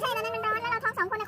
ใช่ตอนนั้นมันร้อนแล้วเราท้องสองคนนะค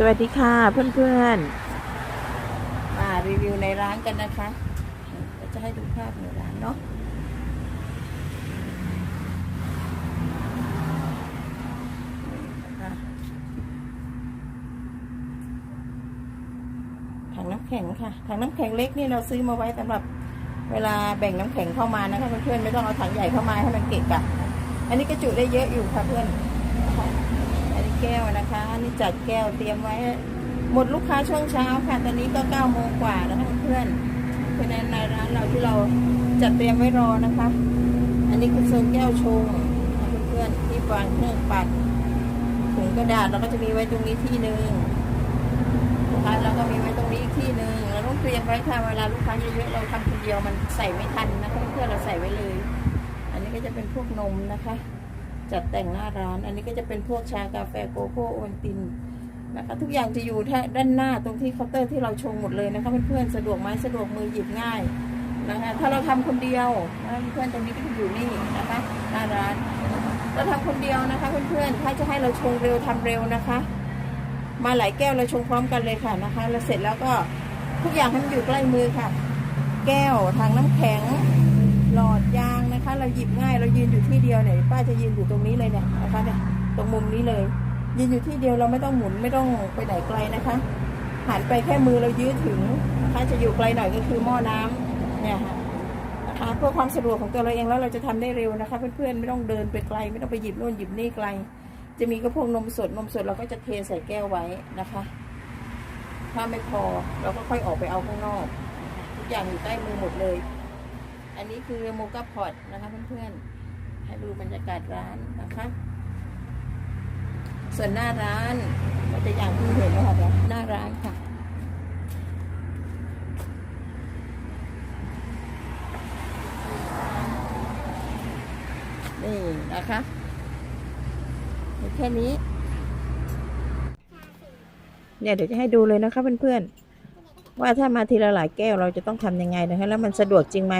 สวัสดีค่ะเพื่อนๆ มารีวิวในร้านกันนะคะจะให้ดูภาพในร้านเนาะถังน้ำแข็งค่ะ ถังน้ำแข็งเล็กนี่เราซื้อมาไว้สำหรับเวลาแบ่งน้ำแข็งเข้ามานะคะเพื่อนๆไม่ต้องเอาถังใหญ่เข้ามาให้มันเกะกะ อันนี้ก็จุได้เยอะอยู่ค่ะเพื่อนนะคะ แก้วนะคะอันนี้จัดแก้วเตรียมไว้ หมดลูกค้าช่วงเช้าค่ะ ตอนนี้ก็เก้าโมงกว่าแล้วเพื่อนๆเป็นในร้านเราที่เราจัดเตรียมไว้รอนะคะ อันนี้คือโซนแก้วชงเพื่อนๆที่วางเครื่องปัดถุงกระดาษเราก็จะมีไว้ตรงนี้ที่หนึ่งนะคะแล้วก็มีไว้ตรงนี้อีกที่หนึ่งเราต้องเตรียมไว้ค่ะเวลาลูกค้าเยอะๆเราทำคนเดียวมันใส่ไม่ทันนะคะเพื่อนๆเราใส่ไว้เลย อันนี้ก็จะเป็นพวกนมนะคะ จัดแต่งหน้าร้าน อันนี้ก็จะเป็นพวกชากาแฟโกโก้โอวัลตินนะคะทุกอย่างจะอยู่ท่าด้านหน้าตรงที่เคาน์เตอร์ที่เราชงหมดเลยนะคะเพื่อนๆสะดวกไหมสะดวกมือหยิบง่ายนะคะถ้าเราทำคนเดียวเพื่อนๆตรงนี้ก็จะอยู่นี่นะคะหน้าร้านเราทำคนเดียวนะคะเพื่อนๆถ้าจะให้เราชงเร็วทำเร็วนะคะ มาหลายแก้วเราชงพร้อมกันเลยค่ะนะคะ แล้วเสร็จแล้วก็ทุกอย่างให้มันอยู่ใกล้มือค่ะ แก้วถังน้ำแข็ง หลอดยางนะคะ เราหยิบง่ายเรายืนอยู่ที่เดียวเนี่ยป้าจะยืนอยู่ตรงนี้เลยเนี่ยนะคะเนี่ยตรงมุมนี้เลย ยืนอยู่ที่เดียวเราไม่ต้องหมุนไม่ต้องไปไหนไกลนะคะหันไปแค่มือเรายื้อถึงนะคะจะอยู่ไกลหน่อยก็คือหม้อน้ำเนี่ยค่ะนะคะเพื่อความสะดวกของตัวเราเองแล้วเราจะทำได้เร็วนะคะเพื่อนๆไม่ต้องเดินไปไกล ไม่ต้องไปหยิบโน่นหยิบนี่ไกล จะมีกระพงนมสดนมสดเราก็จะเทใส่แก้วไว้นะคะ ถ้าไม่พอเราก็ค่อยออกไปเอาข้างนอก ทุกอย่างอยู่ใกล้มือหมดเลย อันนี้คือโมกาพอตนะคะเพื่อนๆ ให้ดูบรรยากาศร้านนะคะ ส่วนหน้าร้านก็จะอย่างที่เห็นนะคะเนี่ยหน้าร้านค่ะนี่นะคะแค่นี้ เนี่ยเดี๋ยวจะให้ดูเลยนะคะเพื่อนๆ ว่าถ้ามาทีละหลายแก้วเราจะต้องทำยังไงนะคะแล้วมันสะดวกจริงไหม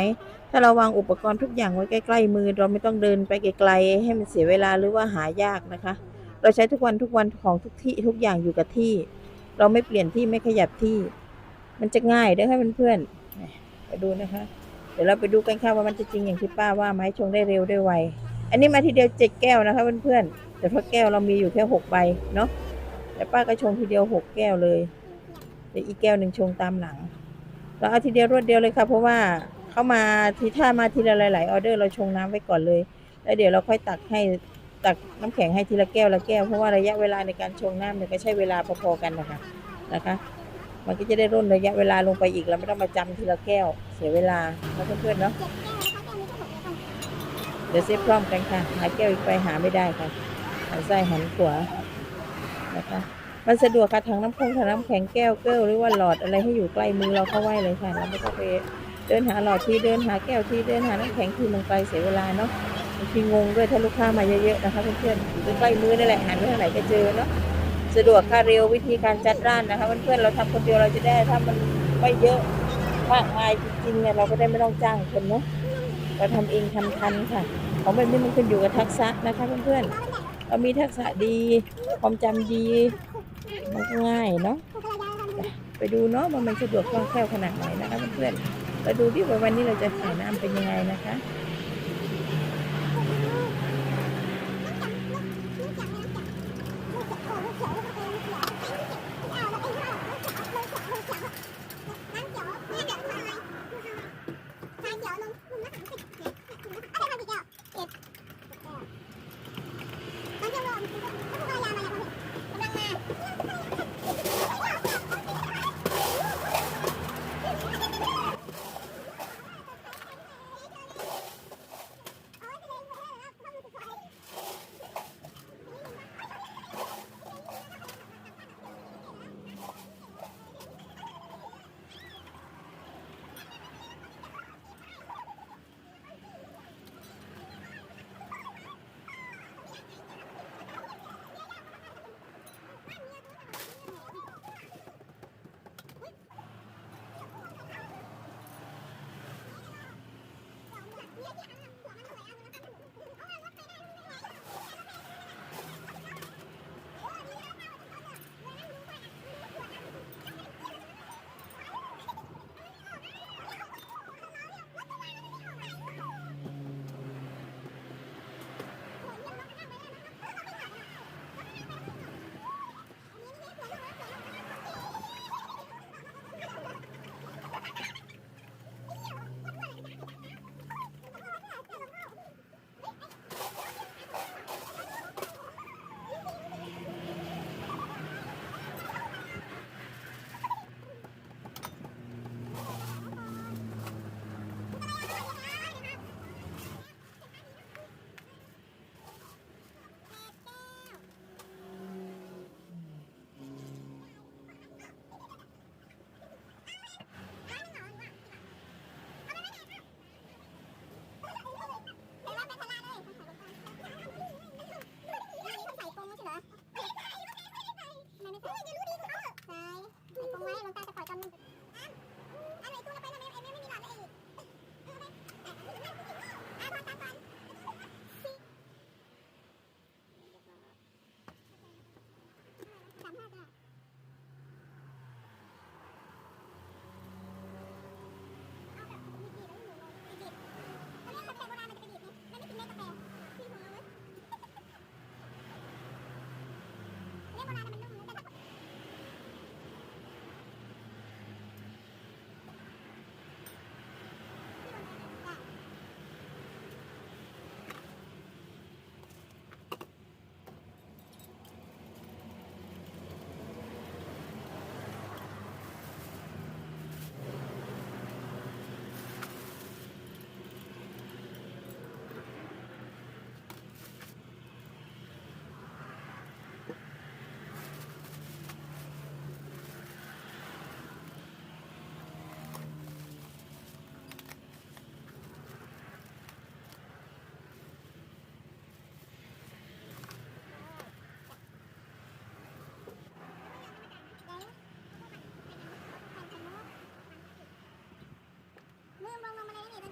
ถ้าเราวางอุปกรณ์ทุกอย่างไว้ใกล้ ๆ มือ เราไม่ต้องเดินไปไกลๆให้มันเสียเวลาหรือว่าหายากนะคะ เราใช้ทุกวันทุกวันของทุกที่ทุกอย่างอยู่กับที่ เราไม่เปลี่ยนที่ไม่ขยับที่ มันจะง่ายเด้อค่ะเพื่อนๆไปดูนะคะ เดี๋ยวเราไปดูกันค่ะว่ามันจะจริงอย่างที่ป้าว่าไหมชงได้เร็วได้ไวอันนี้มาทีเดียวเจ็ดแก้วนะคะเพื่อนๆแต่เพราะแก้วเรามีอยู่แค่หกใบเนาะแต่ป้าก็ชงทีเดียวหกแก้วเลย ดี๋ยวอีกแก้วหนึ่งชงตามหลัง เราเอาทีเดียวรวดเดียวเลยค่ะ เพราะว่าเข้ามาทีถ้ามาทีละหลายๆออเดอร์เราชงน้ำไว้ก่อนเลย แล้วเดี๋ยวเราค่อยตักให้ตักน้ำแข็งให้ทีละแก้วละแก้วเพราะว่าระยะเวลาในการชงน้ำเนี่ยก็ใช้เวลาพอๆกันนะคะนะคะ มันก็จะได้ร่นระยะเวลาลงไปอีกเราไม่ต้องมาจำทีละแก้ว เสียเวลาเพื่อนๆเนาะเจ็ดแก้วนะคะแก้วนี้ก็หกแล้วเดี๋ยวเซฟพร้อมกันค่ะ หาแก้วอีกไปหาไม่ได้ค่ะหันซ้ายหันขวานะคะ มันสะดวกค่ะถังน้ำพงถังน้ำแข็งแก้วเกลียวหรือว่าหลอดอะไรให้อยู่ใกล้มือเราเข้าไว้เลยค่ะเราไม่ต้องไปเดินหาหลอดที่เดินหาแก้วที่เดินหาน้ำแข็งที่มันไกลเสียเวลาเนาะบางทีงงด้วยถ้าลูกค้ามาเยอะๆนะคะเพื่อนๆอยู่ใกล้มือนั่นแหละหันไปทางไหนก็เจอเนาะสะดวกค่ะเร็ววิธีการจัดร้านนะคะเพื่อนๆเราทำคนเดียวเราจะได้ถ้ามันไม่เยอะมากมายจริงๆเนี่ยเราก็ได้ไม่ต้องจ้างคนเนาะเราทำเองทำทันค่ะของแบบนี้มันขึ้นอยู่กับทักษะนะคะเพื่อนๆเรามีทักษะดีความจำดี ง่ายเนาะไปดูเนาะว่ามันสะดวกคล่องแคล่วขนาดไหนนะคะเพื่อนๆไปดูที่ว่าวันนี้เราจะใส่น้ำเป็นยังไงนะคะ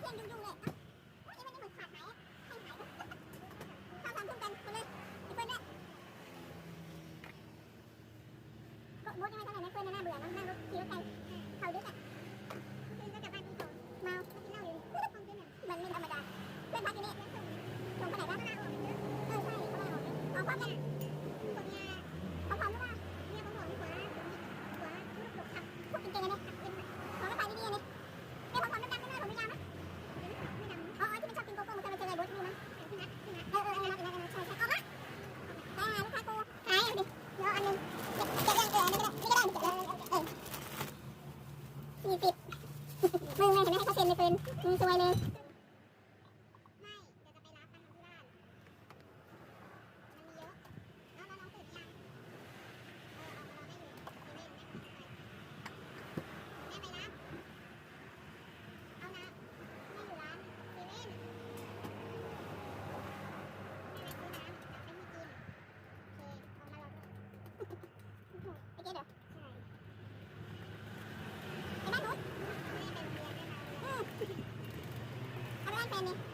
พื่อยุ่งๆเลยเอ้าเอ๊ะวันนี้มันขาดหมให้ข้าวทำทุ่มกันหมเลยไอ้เนเนี่ยก็มดยังไม่เท่าไหร่นเพื่อน่าเบื่อนะนั่งรถขี่ไกเขาดึกอะคืนก็กลับบ้านที่ผมเมากินเหล้าอยู่บ่นไม่ธรรมดาเพื่อนพักอยู่นี่ลงไปไหนบ้างเออใช่ขออกเลยกพ pene.